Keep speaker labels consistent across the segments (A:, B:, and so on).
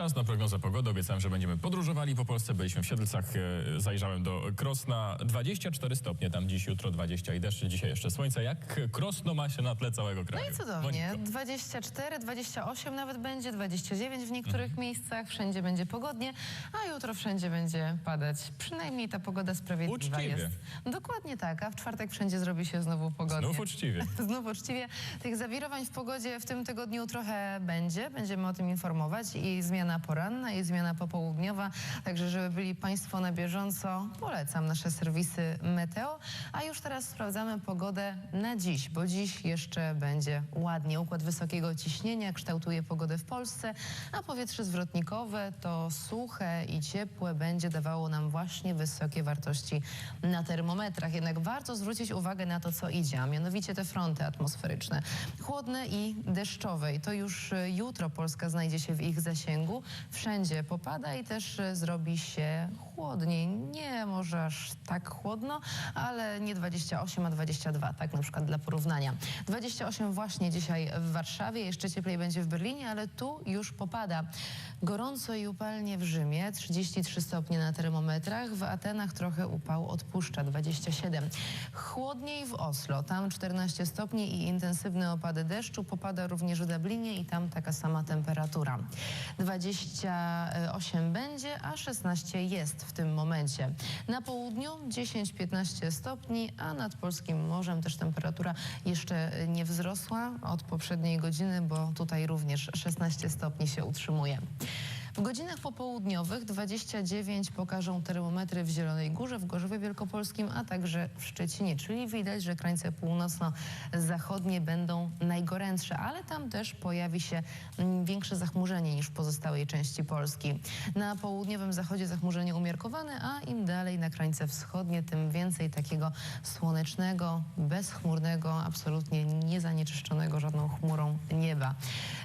A: Czas na prognozę pogody. Obiecałem, że będziemy podróżowali po Polsce. Byliśmy w Siedlcach, e, zajrzałem do Krosna. 24 stopnie tam dziś, jutro 20 i deszcz, dzisiaj jeszcze słońce. Jak Krosno ma się na tle całego kraju?
B: No i cudownie.
A: Moniko.
B: 24, 28 nawet będzie, 29 w niektórych
A: Mhm.
B: miejscach, wszędzie będzie pogodnie, a jutro wszędzie będzie padać. Przynajmniej ta pogoda sprawiedliwa
A: Uczciwie.
B: jest. Dokładnie tak, a w czwartek wszędzie zrobi się znowu pogodnie.
A: Znów uczciwie.
B: Znów uczciwie. Tych zawirowań w pogodzie w tym tygodniu trochę będzie. Będziemy o tym informować. I zmiana poranna, i zmiana popołudniowa. Także, żeby byli Państwo na bieżąco, polecam nasze serwisy Meteo. A już teraz sprawdzamy pogodę na dziś, bo dziś jeszcze będzie ładnie. Układ wysokiego ciśnienia kształtuje pogodę w Polsce, a powietrze zwrotnikowe to suche i ciepłe będzie dawało nam właśnie wysokie wartości na termometrach. Jednak warto zwrócić uwagę na to, co idzie, a mianowicie te fronty atmosferyczne. Chłodne i deszczowe. I to już y, jutro Polska znajdzie się w ich zasięgu. Wszędzie popada i też y, zrobi się chłodniej. Nie może aż tak chłodno, ale nie 28, a 22, tak na przykład dla porównania. 28 właśnie dzisiaj w Warszawie, jeszcze cieplej będzie w Berlinie, ale tu już popada. Gorąco i upalnie w Rzymie, 33 stopnie na termometrach, w Atenach trochę upał odpuszcza, 27. Chłodniej w Oslo, tam 14 stopni i intensywne opady deszczu, popada również w Dublinie i tam taka sama temperatura. 28 będzie, a 16 jest w tym momencie. Na południu 10-15 stopni, a nad polskim morzem też temperatura jeszcze nie wzrosła od poprzedniej godziny, bo tutaj również 16 stopni się utrzymuje. W godzinach popołudniowych 29 pokażą termometry w Zielonej Górze, w Gorzowie Wielkopolskim, a także w Szczecinie, czyli widać, że krańce północno-zachodnie będą najgorętsze, ale tam też pojawi się mm, większe zachmurzenie niż w pozostałej części Polski. Na południowym zachodzie zachmurzenie umiarkowane, a im dalej na krańce wschodnie, tym więcej takiego słonecznego, bezchmurnego, absolutnie niezanieczyszczonego żadną chmurą nieba.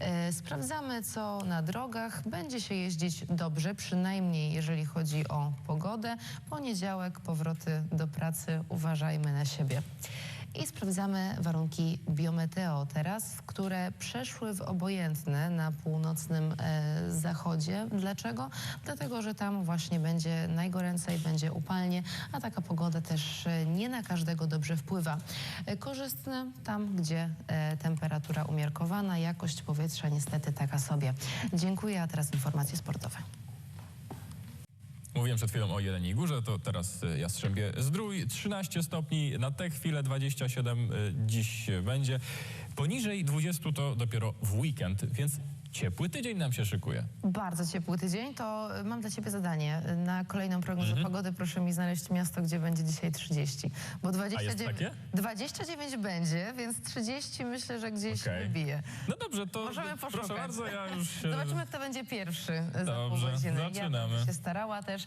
B: E, sprawdzamy, co na drogach. Będzie się jeździć dobrze, przynajmniej jeżeli chodzi o pogodę. Poniedziałek, powroty do pracy, uważajmy na siebie. I sprawdzamy warunki biometeo teraz, które przeszły w obojętne na północnym e, zachodzie. Dlaczego? Dlatego, że tam właśnie będzie najgoręcej, będzie upalnie, a taka pogoda też e, nie na każdego dobrze wpływa. E, korzystne tam, gdzie temperatura umiarkowana, jakość powietrza niestety taka sobie. Dziękuję, a teraz informacje sportowe.
A: Mówiłem przed chwilą o Jeleniej Górze, to teraz y, Jastrzębie Zdrój. 13 stopni, na tę chwilę 27 y, dziś będzie. Poniżej 20 to dopiero w weekend, więc ciepły tydzień nam się szykuje.
B: Bardzo ciepły tydzień, to y, mam dla Ciebie zadanie. Na kolejną prognozę
A: Mhm.
B: pogody proszę mi znaleźć miasto, gdzie będzie dzisiaj 30. Bo 29,
A: takie?
B: 29 będzie, więc 30 myślę, że gdzieś
A: Okej.
B: wybije.
A: No dobrze, to
B: Możemy poszukać.
A: proszę bardzo, ja już się...
B: Zobaczymy, kto będzie pierwszy za pół
A: Dobrze,
B: godziny. Ja
A: zaczynamy.
B: będę się starała też.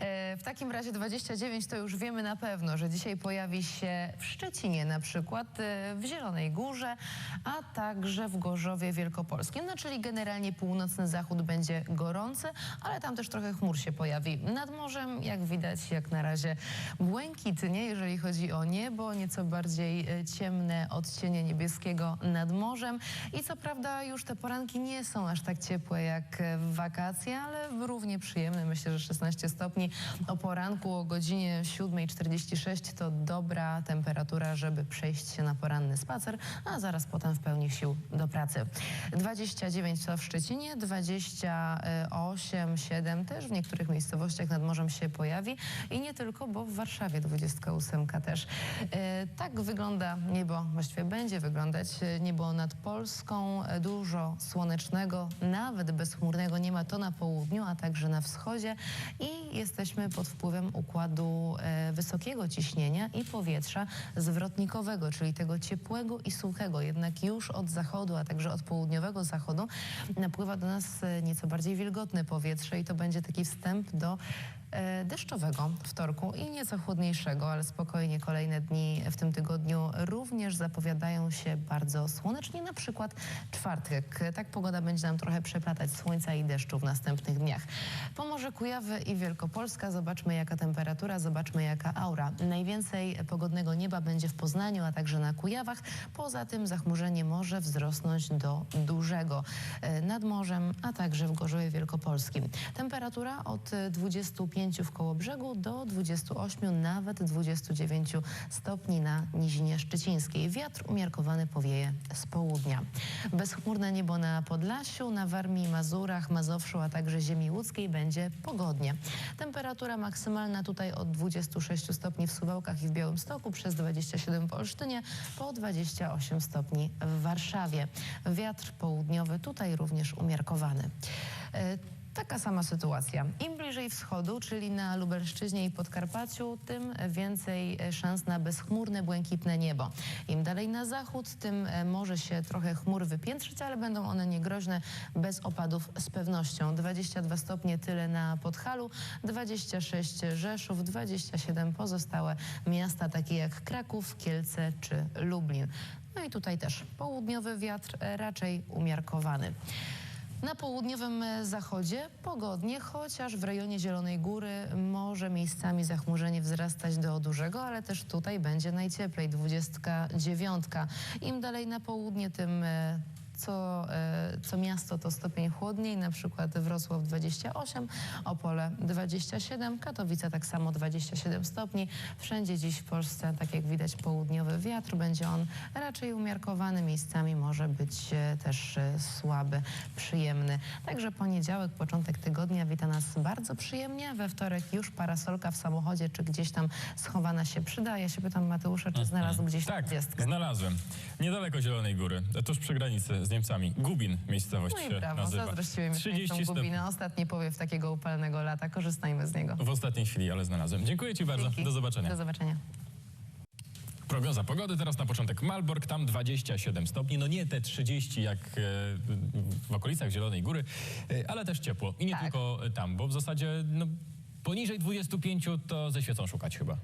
B: E, w takim razie 29 to już wiemy na pewno, że dzisiaj pojawi się w Szczecinie na przykład, e, w Zielonej Górze, a także w Gorzowie Wielkopolskim. No czyli generalnie północny zachód będzie gorący, ale tam też trochę chmur się pojawi. Nad morzem, jak widać, jak na razie błękitnie, jeżeli chodzi o niebo, nieco bardziej e, ciemne odcienie niebieskiego nad morzem. I co prawda już te poranki nie są aż tak ciepłe jak e, w wakacje, ale równie przyjemne. Myślę, że 16 stopni o poranku o godzinie 7.46 to dobra temperatura, żeby przejść się na poranny spacer, a zaraz potem w pełni sił do pracy. 29 to w Szczecinie, 28, 7 też w niektórych miejscowościach nad morzem się pojawi i nie tylko, bo w Warszawie 28 też. E, Tak wygląda niebo, właściwie będzie wyglądać e, niebo nad Polską. Dużo słonecznego, nawet bezchmurnego nie ma to na południu, a także na wschodzie i jesteśmy pod wpływem układu wysokiego ciśnienia i powietrza zwrotnikowego, czyli tego ciepłego i suchego. Jednak już od zachodu, a także od południowego zachodu napływa do nas e, nieco bardziej wilgotne powietrze i to będzie taki wstęp do deszczowego wtorku i nieco chłodniejszego, ale spokojnie kolejne dni w tym tygodniu również zapowiadają się bardzo słonecznie, na przykład czwartek. Tak pogoda będzie nam trochę przeplatać słońca i deszczu w następnych dniach. Pomorze Kujawy i Wielkopolska, zobaczmy jaka temperatura, zobaczmy jaka aura. Najwięcej pogodnego nieba będzie w Poznaniu, a także na Kujawach. Poza tym zachmurzenie może wzrosnąć do dużego e, nad morzem, a także w Gorzowie Wielkopolskim. Temperatura od e, 25 w Kołobrzegu do 28, nawet 29 stopni na Nizinie Szczecińskiej. Wiatr umiarkowany powieje z południa. Bezchmurne niebo na Podlasiu, na Warmii, Mazurach, Mazowszu, a także ziemi łódzkiej będzie pogodnie. Temperatura maksymalna tutaj od 26 stopni w Suwałkach i w Białymstoku, przez 27 w Olsztynie, po 28 stopni w Warszawie. Wiatr południowy tutaj również umiarkowany. Taka sama sytuacja. Im bliżej wschodu, czyli na Lubelszczyźnie i Podkarpaciu, tym więcej szans na bezchmurne, błękitne niebo. Im dalej na zachód, tym e, może się trochę chmur wypiętrzyć, ale będą one niegroźne, bez opadów z pewnością. 22 stopnie tyle na Podhalu, 26 Rzeszów, 27 pozostałe miasta takie jak Kraków, Kielce czy Lublin. No i tutaj też południowy wiatr e, raczej umiarkowany. Na południowym e, zachodzie pogodnie, chociaż w rejonie Zielonej Góry może miejscami zachmurzenie wzrastać do dużego, ale też tutaj będzie najcieplej, 29. Im dalej na południe, tym e, co, e, co miasto to stopień chłodniej, na przykład Wrocław 28, Opole 27, Katowice tak samo 27 stopni. Wszędzie dziś w Polsce, tak jak widać, południowy wiatr. Będzie on raczej umiarkowany, miejscami może być e, też e, słaby, przyjemny. Także poniedziałek, początek tygodnia wita nas bardzo przyjemnie. We wtorek już parasolka w samochodzie, czy gdzieś tam schowana się przyda. Ja się pytam Mateusza, czy znalazł gdzieś
A: Tak,
B: 40.
A: znalazłem. Niedaleko Zielonej Góry, tuż przy granicy z Niemcami. Gubin miejscowość
B: No i
A: się
B: brawo,
A: nazywa.
B: zazdrościły mi
A: 30
B: 30
A: stopni
B: Gubina. Ostatni powiew takiego upalnego lata. Korzystajmy z niego.
A: w ostatniej chwili, ale znalazłem. Dziękuję Ci bardzo.
B: Dzięki.
A: Do zobaczenia.
B: Do zobaczenia.
A: Prognoza pogody teraz na początek Malbork, tam 27 stopni, no nie te 30 jak e, w okolicach Zielonej Góry, e, ale też ciepło. I nie
B: Tak.
A: tylko tam, bo w zasadzie no, poniżej 25 to ze świecą szukać chyba.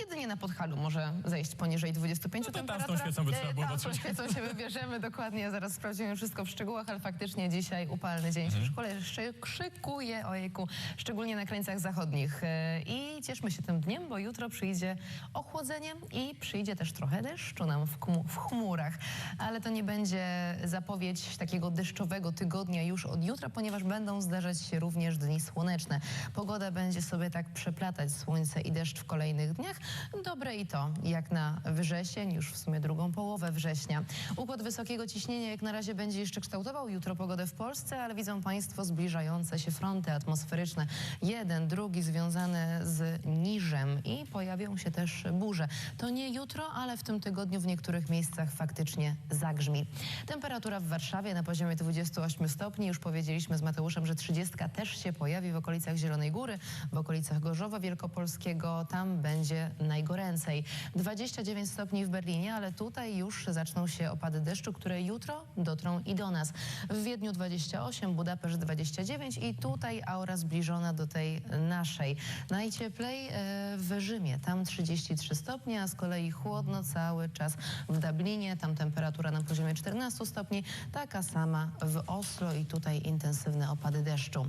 B: Jedynie na Podhalu może zejść poniżej 25
A: No to tam z tą świecą by trzeba było
B: Tam z tą
A: dotrzeć.
B: świecą się wybierzemy dokładnie. Zaraz sprawdzimy wszystko w szczegółach, ale faktycznie dzisiaj upalny dzień
A: Mhm.
B: się w szkole szy- szykuje, ojejku, szczególnie na krańcach zachodnich. E, I cieszmy się tym dniem, bo jutro przyjdzie ochłodzenie i przyjdzie też trochę deszczu nam w, w chmurach. Ale to nie będzie zapowiedź takiego deszczowego tygodnia już od jutra, ponieważ będą zdarzać się również dni słoneczne. Pogoda będzie sobie tak przeplatać słońce i deszcz w kolejnych dniach. Dobre i to, jak na wrzesień, już w sumie drugą połowę września. Układ wysokiego ciśnienia jak na razie będzie jeszcze kształtował jutro pogodę w Polsce, ale widzą Państwo zbliżające się fronty atmosferyczne. Jeden, drugi związane z niżem i pojawią się też burze. To nie jutro, ale w tym tygodniu w niektórych miejscach faktycznie zagrzmi. Temperatura w Warszawie na poziomie 28 stopni. Już powiedzieliśmy z Mateuszem, że 30 też się pojawi w okolicach Zielonej Góry, w okolicach Gorzowa Wielkopolskiego. Tam będzie najgoręcej. 29 stopni w Berlinie, ale tutaj już zaczną się opady deszczu, które jutro dotrą i do nas. W Wiedniu 28, Budapeszt 29 i tutaj aura zbliżona do tej naszej. Najcieplej e, w Rzymie, tam 33 stopnie, a z kolei chłodno cały czas w Dublinie, tam temperatura na poziomie 14 stopni, taka sama w Oslo i tutaj intensywne opady deszczu.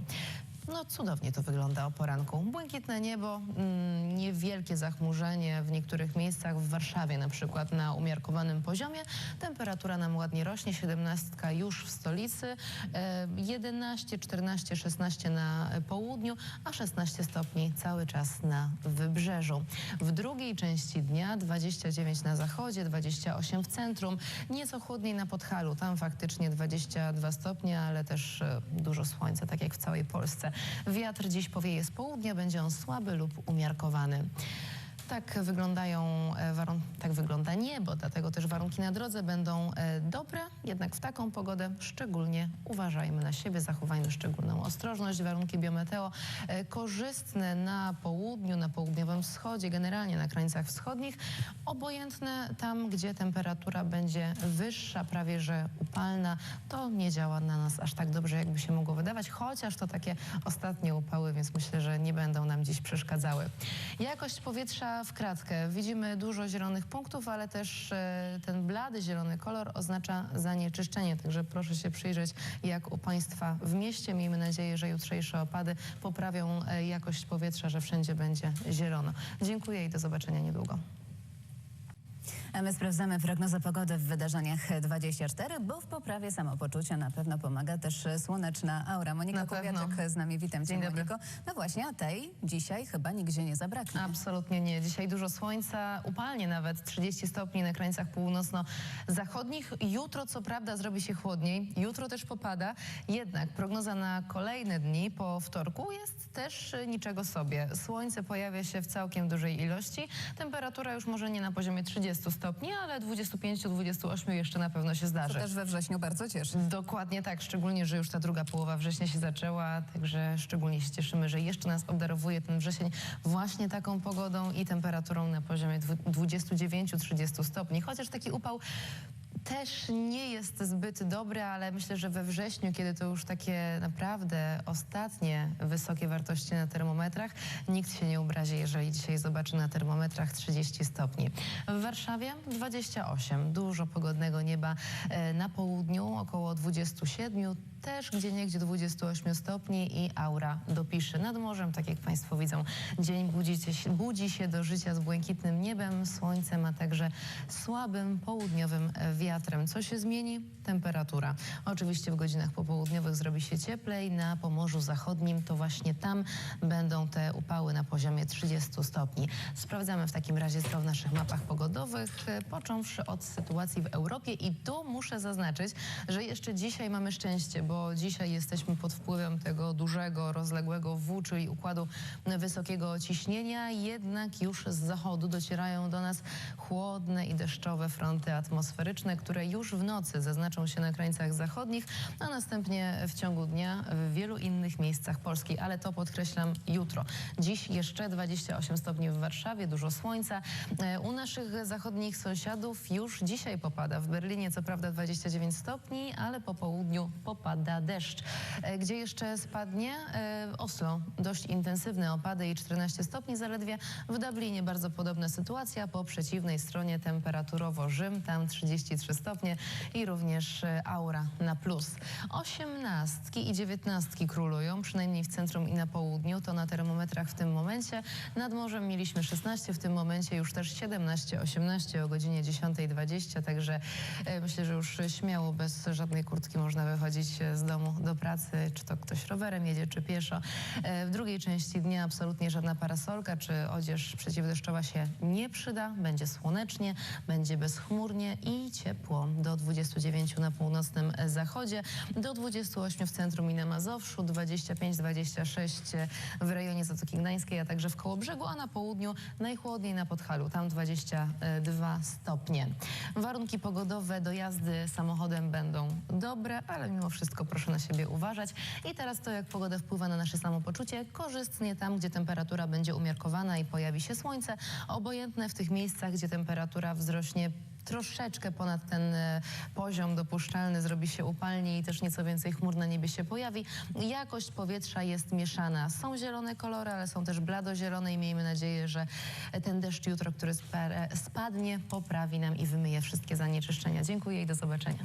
B: No cudownie to wygląda o poranku. Błękitne niebo, mm, niewielkie zachmurzenie w niektórych miejscach, w Warszawie na przykład na umiarkowanym poziomie. Temperatura nam ładnie rośnie, 17 już w stolicy, e, 11, 14, 16 na południu, a 16 stopni cały czas na wybrzeżu. W drugiej części dnia 29 na zachodzie, 28 w centrum, nieco chłodniej na Podhalu, tam faktycznie 22 stopnie, ale też e, dużo słońca, tak jak w całej Polsce. Wiatr dziś powieje z południa, będzie on słaby lub umiarkowany. Tak wyglądają e, warunki, tak wygląda niebo, dlatego też warunki na drodze będą e, dobre, jednak w taką pogodę szczególnie uważajmy na siebie, zachowajmy szczególną ostrożność. Warunki biometeo e, korzystne na południu, na południowym wschodzie, generalnie na krańcach wschodnich, obojętne tam, gdzie temperatura będzie wyższa, prawie że upalna, to nie działa na nas aż tak dobrze, jakby się mogło wydawać, chociaż to takie ostatnie upały, więc myślę, że nie będą nam dziś przeszkadzały. Jakość powietrza w kratkę. Widzimy dużo zielonych punktów, ale też e, ten blady zielony kolor oznacza zanieczyszczenie, także proszę się przyjrzeć, jak u Państwa w mieście. Miejmy nadzieję, że jutrzejsze opady poprawią e, jakość powietrza, że wszędzie będzie zielono. Dziękuję i do zobaczenia niedługo.
C: A my sprawdzamy prognozę pogody w wydarzeniach 24, bo w poprawie samopoczucia na pewno pomaga też słoneczna aura. Monika. Kłowiaczek z nami, witam Cię
B: Dzień dobry.
C: Moniko. No właśnie, a tej dzisiaj chyba nigdzie nie zabraknie.
B: Absolutnie nie. Dzisiaj dużo słońca, upalnie nawet 30 stopni na krańcach północno-zachodnich. Jutro co prawda zrobi się chłodniej, jutro też popada, jednak prognoza na kolejne dni po wtorku jest też niczego sobie. Słońce pojawia się w całkiem dużej ilości. Temperatura już może nie na poziomie 30 stopni, ale 25-28 jeszcze na pewno się
C: To
B: zdarzy.
C: też we wrześniu bardzo cieszy.
B: Dokładnie tak, szczególnie, że już ta druga połowa września się zaczęła, także szczególnie się cieszymy, że jeszcze nas obdarowuje ten wrzesień właśnie taką pogodą i temperaturą na poziomie dwu- 29-30 stopni. Chociaż taki upał też nie jest zbyt dobry, ale myślę, że we wrześniu, kiedy to już takie naprawdę ostatnie wysokie wartości na termometrach, nikt się nie obrazi, jeżeli dzisiaj zobaczy na termometrach 30 stopni. W Warszawie 28, dużo pogodnego nieba e, na południu, około 27, też gdzie niegdzie 28 stopni i aura dopisze. Nad morzem, tak jak Państwo widzą, dzień budzi się, budzi się do życia z błękitnym niebem, słońcem, a także słabym południowym wiatrem. Co się zmieni? Temperatura. Oczywiście w godzinach popołudniowych zrobi się cieplej. Na Pomorzu Zachodnim to właśnie tam będą te upały na poziomie 30 stopni. Sprawdzamy w takim razie to w naszych mapach pogodowych, począwszy od sytuacji w Europie i tu muszę zaznaczyć, że jeszcze dzisiaj mamy szczęście, bo dzisiaj jesteśmy pod wpływem tego dużego, rozległego W, czyli układu wysokiego ciśnienia, jednak już z zachodu docierają do nas chłodne i deszczowe fronty atmosferyczne, które już w nocy zaznaczą się na krańcach zachodnich, a następnie w ciągu dnia w wielu innych miejscach Polski, ale to podkreślam jutro. Dziś jeszcze 28 stopni w Warszawie, dużo słońca. E, U naszych zachodnich sąsiadów już dzisiaj popada. W Berlinie co prawda 29 stopni, ale po południu popada deszcz. E, Gdzie jeszcze spadnie? E, Oslo. Dość intensywne opady i 14 stopni zaledwie. W Dublinie bardzo podobna sytuacja. Po przeciwnej stronie temperaturowo Rzym, tam 33 stopnie i również e, aura na plus. Osiemnastki i dziewiętnastki królują, przynajmniej w centrum i na południu. To na termometrach w tym momencie. Nad morzem mieliśmy 16, w tym momencie już też 17, 18 o godzinie 10.20, także myślę, że już śmiało bez żadnej kurtki można wychodzić z domu do pracy, czy to ktoś rowerem jedzie, czy pieszo. E, W drugiej części dnia absolutnie żadna parasolka czy odzież przeciwdeszczowa się nie przyda. Będzie słonecznie, będzie bezchmurnie i ciepło. Do 29 na północnym e, zachodzie, do 28 w centrum i na Mazowszu, 25-26 w rejonie Zatoki Gdańskiej, a także w Kołobrzegu, a na południu najchłodniej na Podhalu, tam 22 stopnie. Warunki pogodowe do jazdy samochodem będą dobre, ale mimo wszystko proszę na siebie uważać. I teraz to, jak pogoda wpływa na nasze samopoczucie, korzystnie tam, gdzie temperatura będzie umiarkowana i pojawi się słońce, obojętne w tych miejscach, gdzie temperatura wzrośnie troszeczkę ponad ten e, poziom dopuszczalny, zrobi się upalnie i też nieco więcej chmur na niebie się pojawi. Jakość powietrza jest mieszana. Są zielone kolory, ale są też bladozielone i miejmy nadzieję, że ten deszcz jutro, który spa- spadnie, poprawi nam i wymyje wszystkie zanieczyszczenia. Dziękuję i do zobaczenia.